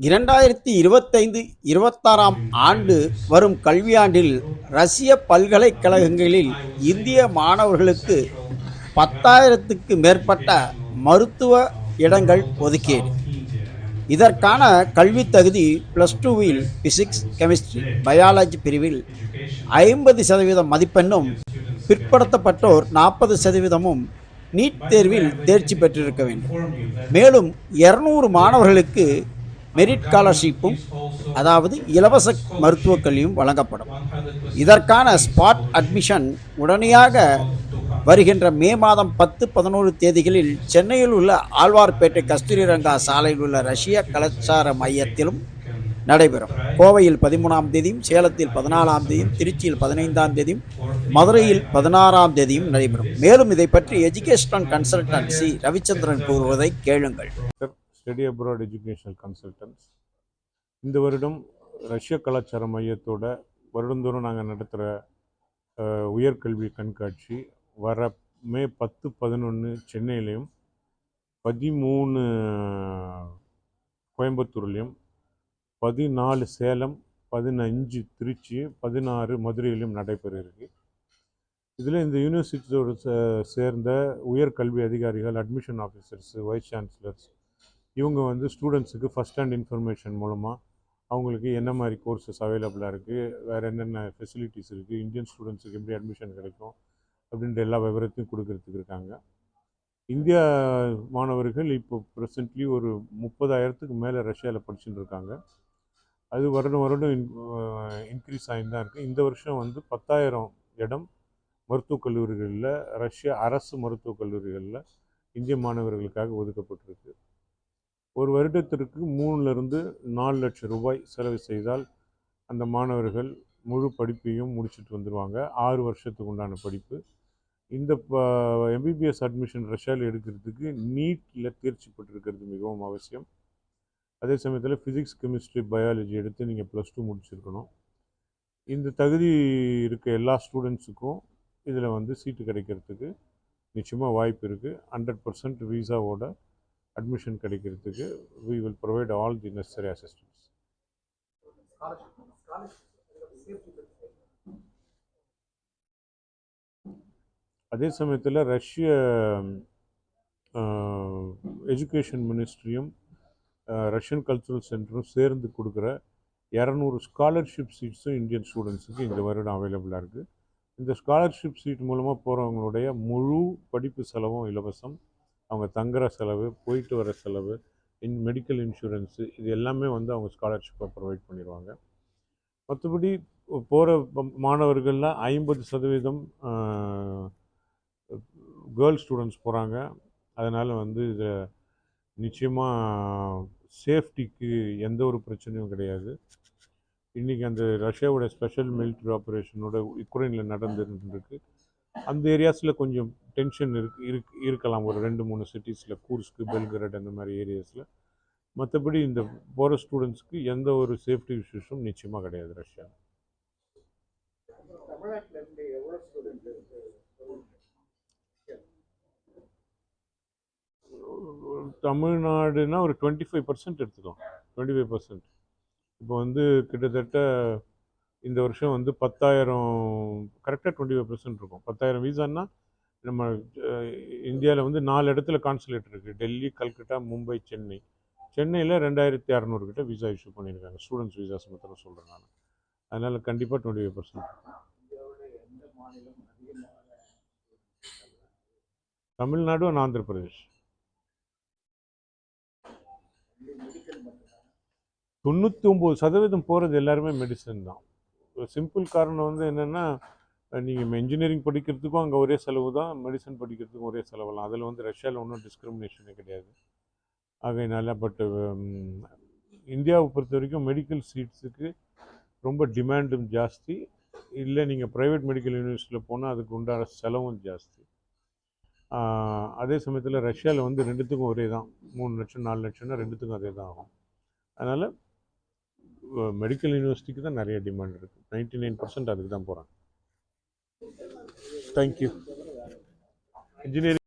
இரண்டாயிரத்தி இருபத்தைந்து இருபத்தாறாம் ஆண்டு வரும் கல்வியாண்டில் ரஷ்ய பல்கலைக்கழகங்களில் இந்திய மாணவர்களுக்கு பத்தாயிரத்துக்கு மேற்பட்ட மருத்துவ இடங்கள் ஒதுக்கீடு இதற்கான கல்வி தகுதி ப்ளஸ் டூவில் பிசிக்ஸ் கெமிஸ்ட்ரி பயாலஜி பிரிவில் ஐம்பது சதவீதம் மதிப்பெண்ணும் பிற்படுத்தப்பட்டோர் நாற்பது சதவீதமும் நீட் தேர்வில் தேர்ச்சி பெற்றிருக்க வேண்டும். மேலும் இருநூறு மாணவர்களுக்கு மெரிட் ஸ்காலர்ஷிப்பும் அதாவது இலவச மருத்துவக் கல்வியும் வழங்கப்படும். இதற்கான ஸ்பாட் அட்மிஷன் உடனடியாக வருகின்ற மே மாதம் பத்து பதினோரு தேதிகளில் சென்னையில் உள்ள ஆழ்வார்பேட்டை கஸ்தூரிரங்கா சாலையில் உள்ள ரஷ்ய கலாச்சார மையத்திலும் நடைபெறும். கோவையில் பதிமூணாம் தேதியும் சேலத்தில் பதினாலாம் தேதியும் திருச்சியில் பதினைந்தாம் தேதியும் மதுரையில் பதினாறாம் தேதியும் நடைபெறும். மேலும் இதை பற்றி எஜுகேஷனல் கன்சல்டன்சி ரவிச்சந்திரன் கூறுவதை கேளுங்கள். ஸ்டடி அப்ராட் எஜுகேஷனல் கன்சல்டன்ஸ் இந்த வருடம் ரஷ்ய கலாச்சார மையத்தோட வருடந்தோறும் நாங்கள் நடத்துகிற உயர்கல்வி கண்காட்சி வர மே பத்து பதினொன்று சென்னையிலையும் பதிமூணு கோயம்புத்தூர்லேயும் பதினாலு சேலம் பதினஞ்சு திருச்சி பதினாறு மதுரையிலும் நடைபெற இருக்கு. இதில் இந்த யூனிவர்சிட்டியோடு சே- சேர்ந்த உயர்கல்வி அதிகாரிகள் அட்மிஷன் ஆஃபீஸர்ஸ் வைஸ் சான்சலர்ஸ் இவங்க வந்து ஸ்டூடெண்ட்ஸுக்கு ஃபஸ்ட் ஹேண்ட் இன்ஃபர்மேஷன் மூலமாக அவங்களுக்கு என்ன மாதிரி கோர்சஸ் அவைலபிளாக இருக்குது வேறு என்னென்ன ஃபெசிலிட்டிஸ் இருக்குது இந்தியன் ஸ்டூடெண்ட்ஸுக்கு எப்படி அட்மிஷன் கிடைக்கும் அப்படின்ற எல்லா விவரத்தையும் கொடுக்கறதுக்கு இருக்காங்க. இந்தியா மாணவர்கள் இப்போ ப்ரெசென்ட்லி ஒரு முப்பதாயிரத்துக்கு மேலே ரஷ்யாவில் படிச்சுட்டு இருக்காங்க. அது வருடம் வருடம் இன் இன்க்ரீஸ் ஆகிட்டு தான் இருக்குது இந்த வருஷம் வந்து பத்தாயிரம் இடம் மருத்துவக் கல்லூரிகளில் ரஷ்ய அரசு மருத்துவக் கல்லூரிகளில் இந்திய மாணவர்களுக்காக ஒதுக்கப்பட்டிருக்கு. ஒரு வருடத்திற்கு மூணுலேருந்து நாலு லட்சம் ரூபாய் செலவு செய்தால் அந்த மாணவர்கள் முழு படிப்பையும் முடிச்சுட்டு வந்துடுவாங்க ஆறு வருஷத்துக்கு உண்டான படிப்பு. இந்த எம்பிபிஎஸ் அட்மிஷன் ரஷ்யாவில் எடுக்கிறதுக்கு நீட்டில் தேர்ச்சி பெற்றிருக்கிறது மிகவும் அவசியம். அதே சமயத்தில் ஃபிசிக்ஸ் கெமிஸ்ட்ரி பயாலஜி எடுத்து நீங்கள் ப்ளஸ் டூ முடிச்சிருக்கணும். இந்த தகுதி இருக்க எல்லா ஸ்டூடெண்ட்ஸுக்கும் இதில் வந்து சீட்டு கிடைக்கிறதுக்கு நிச்சயமாக வாய்ப்பு இருக்குது ஹண்ட்ரட் பர்சன்ட் வீசாவோட அட்மிஷன் கிடைக்கிறதுக்கு we will provide all the necessary assistance அதே சமயத்தில் ரஷ்ய எஜுகேஷன் மினிஸ்ட்ரியும் ரஷ்யன் கல்ச்சுரல் சென்டரும் சேர்ந்து கொடுக்குற இரநூறு ஸ்காலர்ஷிப் சீட்ஸும் இந்தியன் ஸ்டூடெண்ட்ஸுக்கு இந்த வருடம் அவைலபிளாக இருக்குது இந்த ஸ்காலர்ஷிப் சீட் மூலமாக போகிறவங்களுடைய முழு படிப்பு செலவும் இலவசம். அவங்க தங்குற செலவு போயிட்டு வர செலவு இன் மெடிக்கல் இன்சூரன்ஸு இது எல்லாமே வந்து அவங்க ஸ்காலர்ஷிப்பை ப்ரொவைட் பண்ணிடுவாங்க மற்றபடி போகிற மாணவர்களில் ஐம்பது சதவீதம் கேர்ள்ஸ் ஸ்டூடெண்ட்ஸ் போகிறாங்க அதனால் வந்து இதில் நிச்சயமாக சேஃப்டிக்கு எந்த ஒரு பிரச்சனையும் கிடையாது. இன்றைக்கி அந்த ரஷ்யாவோட ஸ்பெஷல் மிலிட்ரி ஆப்ரேஷனோட யுக்ரைனில் நடந்துருக்கு அந்த ஏரியாஸில் கொஞ்சம் டென்ஷன் இருக்கு இருக்கு இருக்கலாம். ஒரு ரெண்டு மூணு சிட்டிஸில் கூர்ஸ்க்கு பெல்கரட் அந்த மாதிரி ஏரியாஸில் மற்றபடி இந்த போகிற ஸ்டூடெண்ட்ஸ்க்கு எந்த ஒரு சேஃப்டி இஷ்யூஸும் நிச்சயமாக கிடையாது ரஷ்யா. தமிழ்நாடுனா ஒரு டுவெண்ட்டி ஃபைவ் பர்சன்ட் எடுத்துக்கலாம். டுவெண்ட்டி ஃபைவ் பர்சன்ட் இப்போ வந்து கிட்டத்தட்ட இந்த வருஷம் வந்து பத்தாயிரம் கரெக்டாக டுவெண்ட்டி ஃபைவ் பர்சன்ட் இருக்கும். பத்தாயிரம் வீசான்னா நம்ம இந்தியாவில் வந்து நாலு இடத்துல கான்சுலேட் இருக்குது டெல்லி கல்கட்டா மும்பை சென்னை. சென்னையில் ரெண்டாயிரத்தி அறநூறுகிட்ட விசா இஷ்யூ பண்ணியிருக்காங்க. ஸ்டூடெண்ட்ஸ் விசாஸ் மாத்திரம் சொல்கிறேன் நான். அதனால் கண்டிப்பாக twenty five percent Tamil Nadu and Andhra Pradesh. தொண்ணூற்றி ஒம்பது சதவீதம் போகிறது எல்லாருமே மெடிசன் தான். ஒரு சிம்பிள் காரணம் வந்து என்னென்னா நீங்கள் இன்ஜினியரிங் படிக்கிறதுக்கும் அங்கே ஒரே செலவு தான் மெடிசன் படிக்கிறதுக்கும் ஒரே செலவெல்லாம். அதில் வந்து ரஷ்யாவில் ஒன்றும் டிஸ்கிரிமினேஷனே கிடையாது. ஆகையினால பட் இந்தியாவை பொறுத்த வரைக்கும் மெடிக்கல் சீட்ஸுக்கு ரொம்ப டிமாண்டும் ஜாஸ்தி. இல்லை நீங்கள் ப்ரைவேட் மெடிக்கல் யூனிவர்சிட்டியில் போனால் அதுக்கு உண்டான செலவும் ஜாஸ்தி. அதே சமயத்தில் ரஷ்யாவில் வந்து ரெண்டுத்துக்கும் ஒரே தான். மூணு லட்சம் நாலு லட்சம்னா ரெண்டுத்துக்கும் அதே தான் ஆகும். அதனால் மெடிக்கல் யூனிவர்சிட்டிக்கு தான் நிறைய டிமாண்ட் இருக்குது நைன்ட்டி நைன் பர்சன்ட் அதுக்கு தான் போகிறாங்க தேங்க்யூ இன்ஜினியரிங்